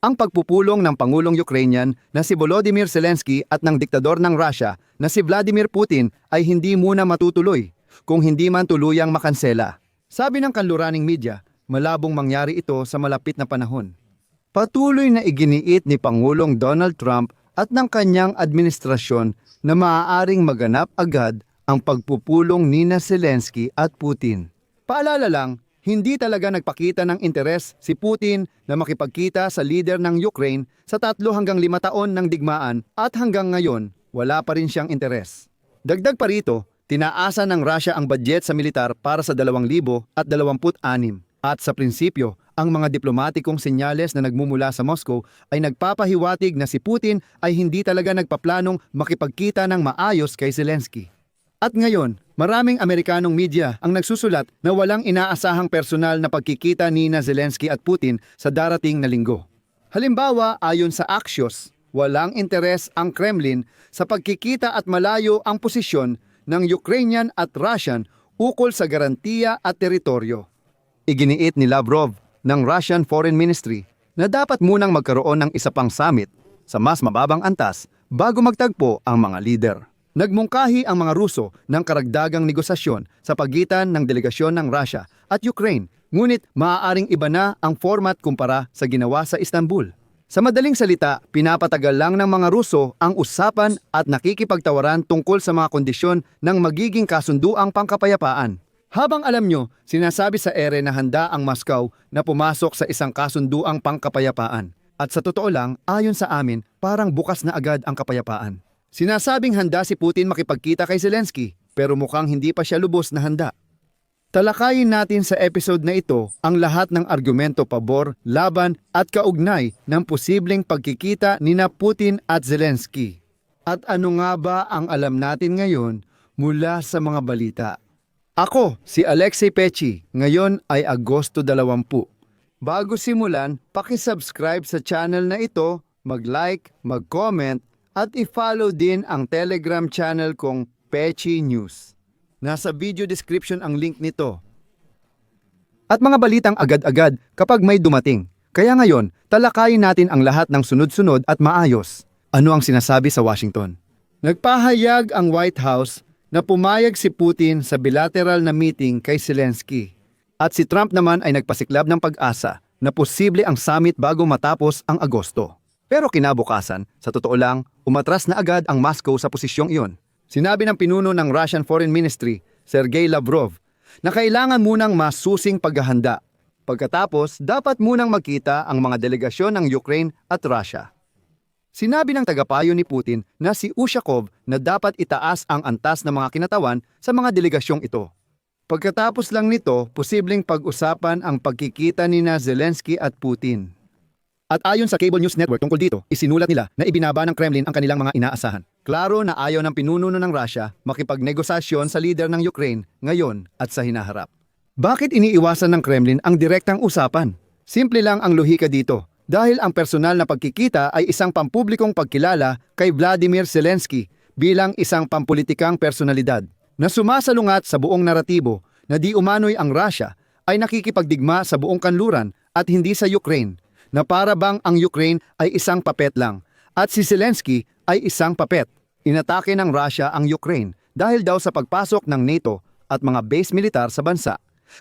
ang pagpupulong ng Pangulong Ukrainian na si Volodymyr Zelensky at ng diktador ng Russia na si Vladimir Putin ay hindi muna matutuloy kung hindi man tuluyang makansela. Sabi ng kanluraning media, malabong mangyari ito sa malapit na panahon. Patuloy na iginiit ni Pangulong Donald Trump at ng kanyang administrasyon na maaaring maganap agad ang pagpupulong ni na Zelensky at Putin. Paalala lang, hindi talaga nagpakita ng interes si Putin na makipagkita sa leader ng Ukraine sa tatlo hanggang lima taon ng digmaan at hanggang ngayon, wala pa rin siyang interes. Dagdag pa rito, tinaasa ng Russia ang budget sa militar para sa 2026 at sa prinsipyo, ang mga diplomatikong senyales na nagmumula sa Moscow ay nagpapahiwatig na si Putin ay hindi talaga nagpaplanong makipagkita ng maayos kay Zelensky. At ngayon, maraming Amerikanong media ang nagsusulat na walang inaasahang personal na pagkikita ni na Zelensky at Putin sa darating na linggo. Halimbawa, ayon sa Axios, walang interes ang Kremlin sa pagkikita at malayo ang posisyon ng Ukrainian at Russian ukol sa garantiya at teritoryo. Iginiit ni Lavrov ng Russian Foreign Ministry na dapat munang magkaroon ng isa pang summit sa mas mababang antas bago magtagpo ang mga leader. Nagmungkahi ang mga Ruso ng karagdagang negosasyon sa pagitan ng delegasyon ng Russia at Ukraine, ngunit maaaring iba na ang format kumpara sa ginawa sa Istanbul. Sa madaling salita, pinapatagal lang ng mga Ruso ang usapan at nakikipagtawaran tungkol sa mga kondisyon ng magiging kasunduang pangkapayapaan. Habang alam nyo, sinasabi sa ere na handa ang Moscow na pumasok sa isang kasunduang pangkapayapaan. At sa totoo lang, ayon sa amin, parang bukas na agad ang kapayapaan. Sinasabing handa si Putin makipagkita kay Zelensky, pero mukhang hindi pa siya lubos na handa. Talakayin natin sa episode na ito ang lahat ng argumento pabor, laban at kaugnay ng posibleng pagkikita ni na Putin at Zelensky. At ano nga ba ang alam natin ngayon mula sa mga balita? Ako, si Alexei Pechi, ngayon ay Agosto 20. Bago simulan, pakisubscribe sa channel na ito, mag-like, mag-comment, at i-follow din ang Telegram channel kong Pechi News. Nasa video description ang link nito. At mga balitang agad-agad kapag may dumating. Kaya ngayon, talakayin natin ang lahat ng sunod-sunod at maayos. Ano ang sinasabi sa Washington? Nagpahayag ang White House na pumayag si Putin sa bilateral na meeting kay Zelensky. At si Trump naman ay nagpasiklab ng pag-asa na posible ang summit bago matapos ang Agosto. Pero kinabukasan, sa totoo lang, umatras na agad ang Moscow sa posisyong iyon. Sinabi ng pinuno ng Russian Foreign Ministry, Sergei Lavrov, na kailangan munang masusing paghahanda. Pagkatapos, dapat munang magkita ang mga delegasyon ng Ukraine at Russia. Sinabi ng tagapayo ni Putin na si Ushakov na dapat itaas ang antas ng mga kinatawan sa mga delegasyong ito. Pagkatapos lang nito, posibleng pag-usapan ang pagkikita ni na Zelensky at Putin. At ayon sa Cable News Network tungkol dito, isinulat nila na ibinaba ng Kremlin ang kanilang mga inaasahan. Klaro na ayaw ng pinuno ng Russia makipagnegosasyon sa leader ng Ukraine ngayon at sa hinaharap. Bakit iniiwasan ng Kremlin ang direktang usapan? Simple lang ang lohika dito. Dahil ang personal na pagkikita ay isang pampublikong pagkilala kay Vladimir Zelensky bilang isang pampulitikang personalidad na sumasalungat sa buong naratibo na di umano'y ang Russia ay nakikipagdigma sa buong kanluran at hindi sa Ukraine na para bang ang Ukraine ay isang papet lang at si Zelensky ay isang papet. Inatake ng Russia ang Ukraine dahil daw sa pagpasok ng NATO at mga base militar sa bansa.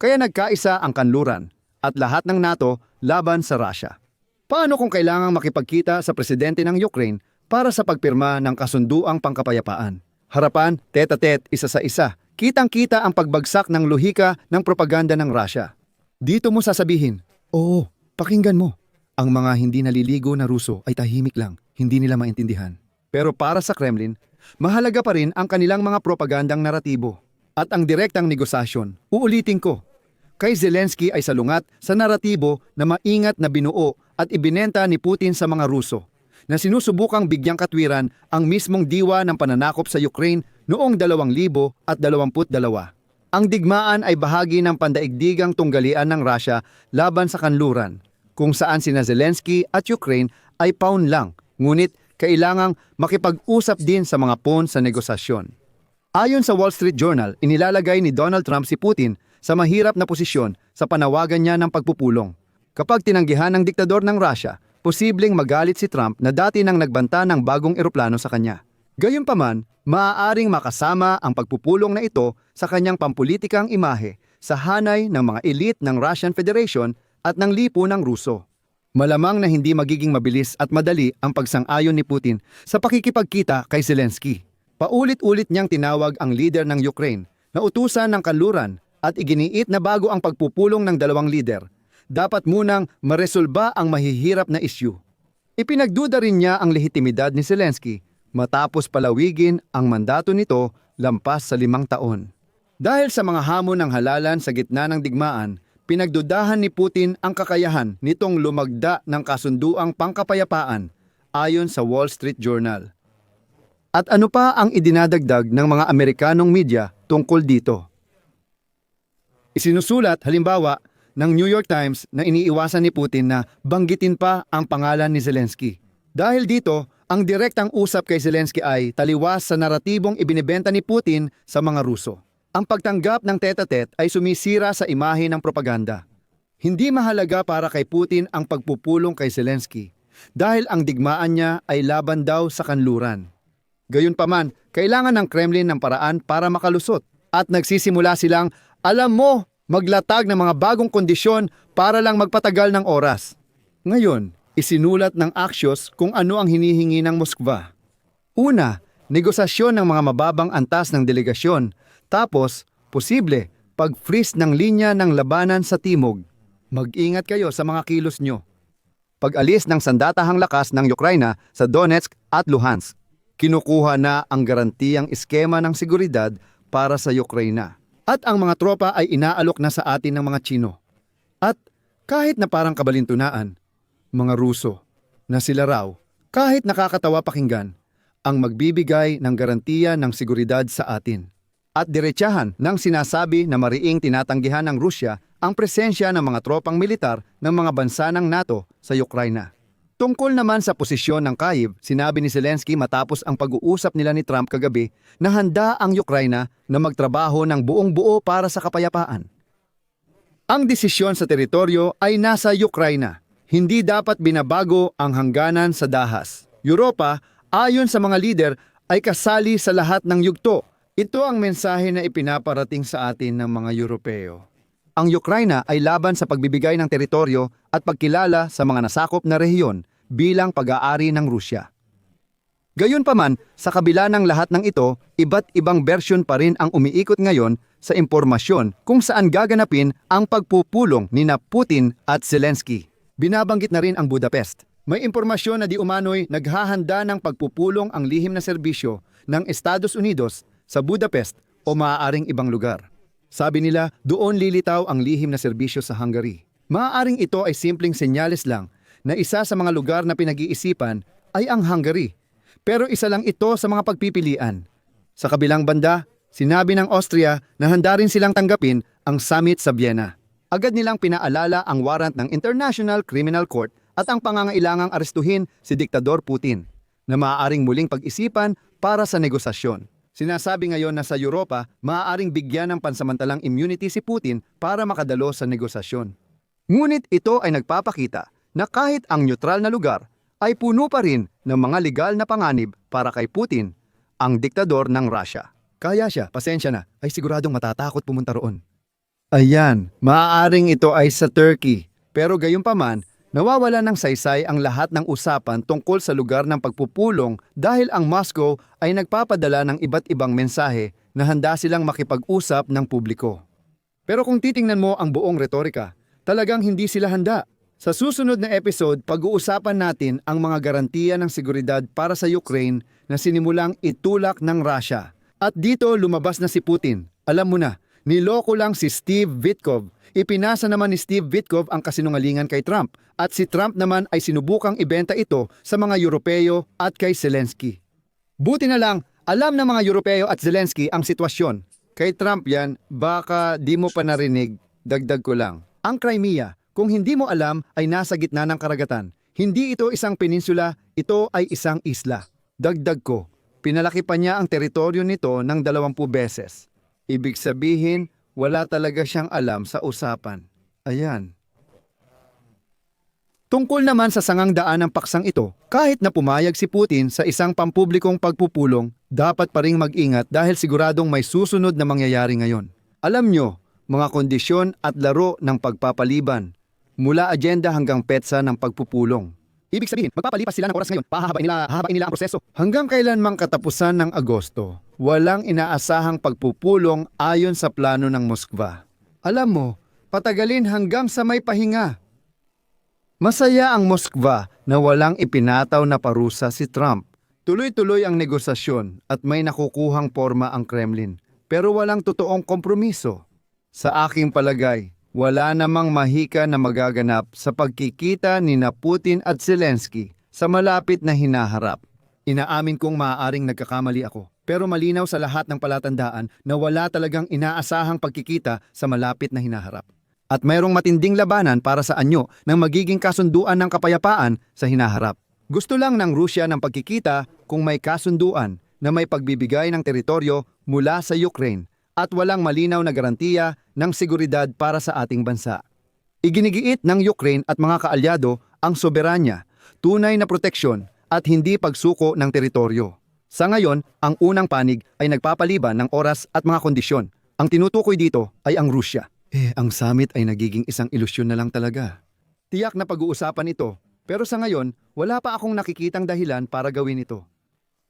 Kaya nagkaisa ang kanluran at lahat ng NATO laban sa Russia. Paano kung kailangang makipagkita sa presidente ng Ukraine para sa pagpirma ng kasunduang pangkapayapaan? Harapan, tete-tet, isa sa isa. Kitang-kita ang pagbagsak ng lohika ng propaganda ng Russia. Dito mo sasabihin, Oo, pakinggan mo. Ang mga hindi naliligo na Ruso ay tahimik lang, hindi nila maintindihan. Pero para sa Kremlin, mahalaga pa rin ang kanilang mga propagandang naratibo. At ang direktang negosasyon, uulitin ko, kay Zelensky ay salungat sa naratibo na maingat na binuo at ibinenta ni Putin sa mga Ruso na sinusubukang bigyang katwiran ang mismong diwa ng pananakop sa Ukraine noong 2022. Ang digmaan ay bahagi ng pandaigdigang tunggalian ng Russia laban sa kanluran, kung saan sina Zelensky at Ukraine ay pawn lang, ngunit kailangang makipag-usap din sa mga pawn sa negosasyon. Ayon sa Wall Street Journal, inilalagay ni Donald Trump si Putin sa mahirap na posisyon sa panawagan niya ng pagpupulong. Kapag tinanggihan ng diktador ng Russia posibleng magalit si Trump na dati nang nagbanta ng bagong eroplano sa kanya. Gayunpaman, maaaring makasama ang pagpupulong na ito sa kanyang pampulitikang imahe sa hanay ng mga elite ng Russian Federation at ng lipunang Ruso. Malamang na hindi magiging mabilis at madali ang pagsang-ayon ni Putin sa pakikipagkita kay Zelensky. Paulit-ulit niyang tinawag ang leader ng Ukraine na utusan ng kanluran at iginiit na bago ang pagpupulong ng dalawang leader, dapat munang maresolba ang mahihirap na issue. Ipinagduda rin niya ang lehitimidad ni Zelensky matapos palawigin ang mandato nito lampas sa limang taon. Dahil sa mga hamon ng halalan sa gitna ng digmaan, pinagdudahan ni Putin ang kakayahan nitong lumagda ng kasunduang pangkapayapaan ayon sa Wall Street Journal. At ano pa ang idinadagdag ng mga Amerikanong media tungkol dito? Isinusulat halimbawa ng New York Times na iniiwasan ni Putin na banggitin pa ang pangalan ni Zelensky. Dahil dito, ang direktang usap kay Zelensky ay taliwas sa naratibong ibinibenta ni Putin sa mga Ruso. Ang pagtanggap ng tete-tet ay sumisira sa imahe ng propaganda. Hindi mahalaga para kay Putin ang pagpupulong kay Zelensky dahil ang digmaan niya ay laban daw sa kanluran. Gayunpaman, kailangan ng Kremlin ng paraan para makalusot at nagsisimula silang, alam mo, maglatag ng mga bagong kondisyon para lang magpatagal ng oras. Ngayon, isinulat ng Axios kung ano ang hinihingi ng Moskva. Una, negosasyon ng mga mababang antas ng delegasyon. Tapos, posible, pag-freeze ng linya ng labanan sa timog. Mag-ingat kayo sa mga kilos nyo. Pag-alis ng sandatahang lakas ng Ukraina sa Donetsk at Luhansk. Kinukuha na ang garantiyang eskema ng seguridad para sa Ukraina. At ang mga tropa ay inaalok na sa atin ng mga Chino. At kahit na parang kabalintunaan, mga Ruso, na sila raw, kahit nakakatawa pakinggan, ang magbibigay ng garantiya ng seguridad sa atin. At diretsahan ng sinasabi na mariing tinatanggihan ng Rusya ang presensya ng mga tropang militar ng mga bansa ng NATO sa Ukraina. Tungkol naman sa posisyon ng Kyiv, sinabi ni Zelensky matapos ang pag-uusap nila ni Trump kagabi na handa ang Ukraina na magtrabaho ng buong buo para sa kapayapaan. Ang desisyon sa teritoryo ay nasa Ukraina. Hindi dapat binabago ang hangganan sa dahas. Europa, ayon sa mga lider, ay kasali sa lahat ng yugto. Ito ang mensahe na ipinaparating sa atin ng mga Europeo. Ang Ukraina ay laban sa pagbibigay ng teritoryo at pagkilala sa mga nasakop na rehiyon bilang pag-aari ng Rusya. Gayunpaman, sa kabila ng lahat ng ito, iba't ibang bersyon pa rin ang umiikot ngayon sa impormasyon kung saan gaganapin ang pagpupulong ni na Putin at Zelensky. Binabanggit na rin ang Budapest. May impormasyon na di umano'y naghahanda ng pagpupulong ang lihim na serbisyo ng Estados Unidos sa Budapest o maaaring ibang lugar. Sabi nila, doon lilitaw ang lihim na serbisyo sa Hungary. Maaaring ito ay simpleng senyales lang na isa sa mga lugar na pinag-iisipan ay ang Hungary. Pero isa lang ito sa mga pagpipilian. Sa kabilang banda, sinabi ng Austria na handa rin silang tanggapin ang summit sa Vienna. Agad nilang pinaalala ang warrant ng International Criminal Court at ang pangangailangang arestuhin si Diktador Putin na maaaring muling pag-isipan para sa negosasyon. Sinasabi ngayon na sa Europa, maaaring bigyan ng pansamantalang immunity si Putin para makadalo sa negosasyon. Ngunit ito ay nagpapakita na kahit ang neutral na lugar ay puno pa rin ng mga legal na panganib para kay Putin, ang diktador ng Russia. Kaya siya, pasensya na, ay siguradong matatakot pumunta roon. Ayan, maaaring ito ay sa Turkey. Pero gayunpaman, nawawala ng saysay ang lahat ng usapan tungkol sa lugar ng pagpupulong dahil ang Moscow ay nagpapadala ng iba't ibang mensahe na handa silang makipag-usap ng publiko. Pero kung titingnan mo ang buong retorika, talagang hindi sila handa. Sa susunod na episode, pag-uusapan natin ang mga garantiya ng seguridad para sa Ukraine na sinimulang itulak ng Russia. At dito lumabas na si Putin. Alam mo na, niloko lang si Steve Vitkov. Ipinasa naman ni Steve Vitkov ang kasinungalingan kay Trump. At si Trump naman ay sinubukang ibenta ito sa mga Europeo at kay Zelensky. Buti na lang, alam ng mga Europeo at Zelensky ang sitwasyon. Kay Trump yan, baka di mo pa narinig, dagdag ko lang. Ang Crimea, kung hindi mo alam, ay nasa gitna ng karagatan. Hindi ito isang peninsula, ito ay isang isla. Dagdag ko, pinalaki pa niya ang teritoryo nito ng 20 beses. Ibig sabihin, wala talaga siyang alam sa usapan. Ayan. Tungkol naman sa sangang daan ng paksang ito, kahit na pumayag si Putin sa isang pampublikong pagpupulong, dapat pa ring mag-ingat dahil siguradong may susunod na mangyayari ngayon. Alam nyo, mga kondisyon at laro ng pagpapaliban, mula agenda hanggang petsa ng pagpupulong. Ibig sabihin, magpapalipas sila ng oras ngayon, pahahabain nila, hahabain nila ang proseso. Hanggang kailan mang katapusan ng Agosto, walang inaasahang pagpupulong ayon sa plano ng Moskva. Alam mo, patagalin hanggang sa may pahinga. Masaya ang Moskva na walang ipinataw na parusa si Trump. Tuloy-tuloy ang negosasyon at may nakukuhang forma ang Kremlin, pero walang totoong kompromiso. Sa aking palagay, wala namang mahika na magaganap sa pagkikita ni na Putin at Zelensky sa malapit na hinaharap. Inaamin kong maaaring nagkakamali ako, pero malinaw sa lahat ng palatandaan na wala talagang inaasahang pagkikita sa malapit na hinaharap. At mayroong matinding labanan para sa anyo ng magiging kasunduan ng kapayapaan sa hinaharap. Gusto lang ng Rusya ng pagkikita kung may kasunduan na may pagbibigay ng teritoryo mula sa Ukraine at walang malinaw na garantiya ng seguridad para sa ating bansa. Iginigiit ng Ukraine at mga kaalyado ang soberanya, tunay na proteksyon at hindi pagsuko ng teritoryo. Sa ngayon, ang unang panig ay nagpapaliban ng oras at mga kondisyon. Ang tinutukoy dito ay ang Rusya. Eh, ang summit ay nagiging isang ilusyon na lang talaga. Tiyak na pag-uusapan ito, pero sa ngayon, wala pa akong nakikitang dahilan para gawin ito.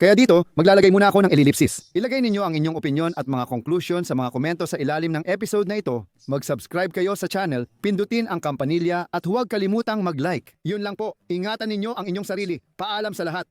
Kaya dito, maglalagay muna ako ng elilipsis. Ilagay ninyo ang inyong opinion at mga conclusion sa mga komento sa ilalim ng episode na ito. Mag-subscribe kayo sa channel, pindutin ang kampanilya at huwag kalimutang mag-like. Yun lang po, ingatan ninyo ang inyong sarili. Paalam sa lahat.